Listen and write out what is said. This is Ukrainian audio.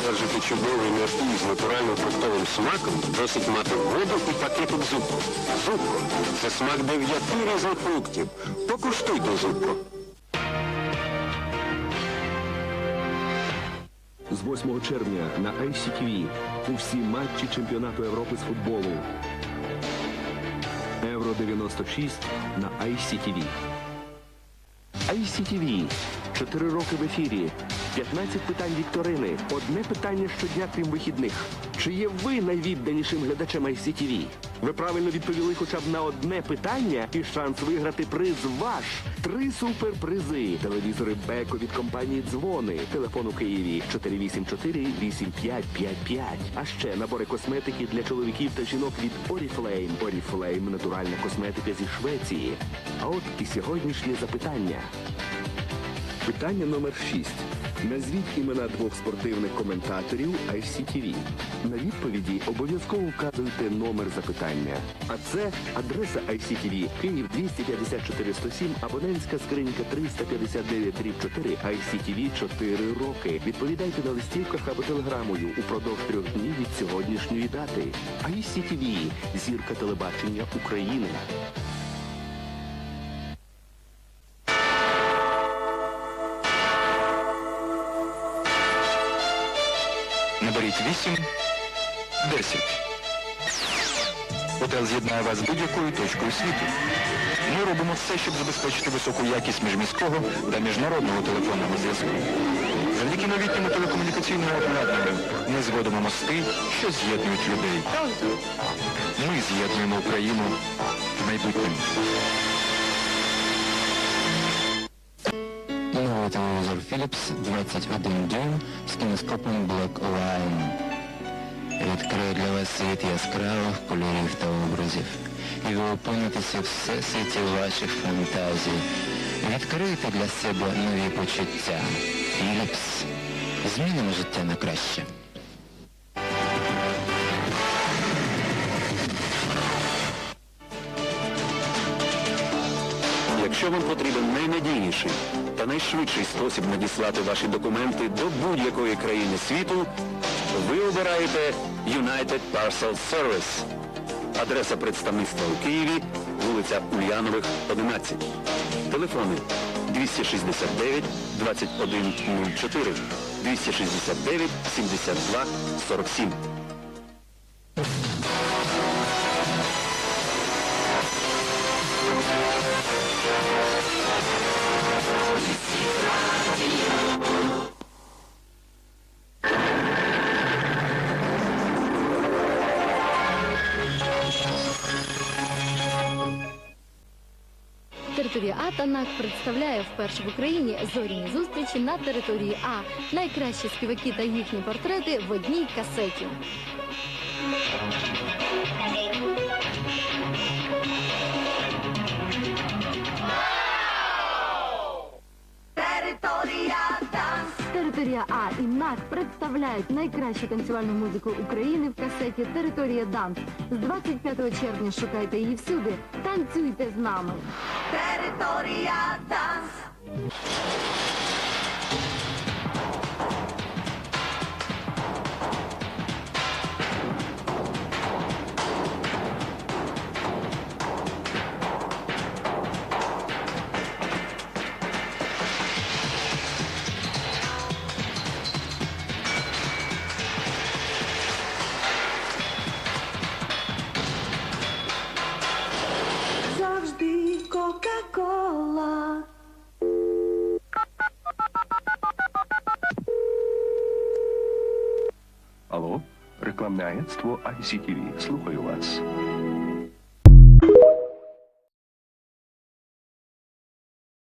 одержати чудовий напій з натуральним фруктовим смаком, досить мати воду і пакетик зубку. Зубко – це смак дев'яти різних фруктів. Покуштуйте зубко. З 8 червня на ICTV усі матчі чемпіонату Європи з футболу. Євро 96 на ICTV. ICTV. Чотири роки в ефірі. 15 питань вікторини. Одне питання щодня, крім вихідних. Чи є ви найвідданішим глядачем ICTV? Ви правильно відповіли хоча б на одне питання і шанс виграти приз ваш. Три суперпризи. Телевізори Беко від компанії Дзвони. Телефон у Києві 484-8555. А ще набори косметики для чоловіків та жінок від Oriflame. Oriflame – натуральна косметика зі Швеції. А от і сьогоднішнє запитання. Питання номер 6. Назвіть імена двох спортивних коментаторів ICTV. На відповіді обов'язково вказуйте номер запитання. А це адреса ICTV Київ 254 107, абонентська скринька 359 4 ICTV 4 роки. Відповідайте на листівках або телеграмою упродовж трьох днів від сьогоднішньої дати. ICTV – зірка телебачення України. Наберіть 8, 10. Готел з'єднає вас з будь-якою точкою світу. Ми робимо все, щоб забезпечити високу якість міжміського та міжнародного телефонного зв'язку. Завдяки новітньому телекомунікаційному обладнанню ми зводимо мости, що з'єднують людей. Ми з'єднуємо Україну в майбутньому. Телевізор Philips 21 дюйм з кінескопом Black Line. Відкриє для вас світ яскравих кольорів та образів. І ви опинитеся в всесвіті ваших фантазій. Відкрийте для себе нові почуття. Philips. Змінимо життя на краще. Вам потрібен найнадійніший та найшвидший спосіб надіслати ваші документи до будь-якої країни світу, ви обираєте United Parcel Service. Адреса представництва у Києві, вулиця Ульянових, 11. Телефони 269 2104 269 72 47. Територія А та НАК представляє вперше в Україні зоряні зустрічі на території А. Найкращі співаки та їхні портрети в одній касеті. Територія А і НАК представляють найкращу танцювальну музику України в касеті Територія Данс. З 25 червня шукайте її всюди. Танцюйте з нами. Територія Данс. Кока-Кола. Алло, рекламне агентство ICTV. Слухаю вас.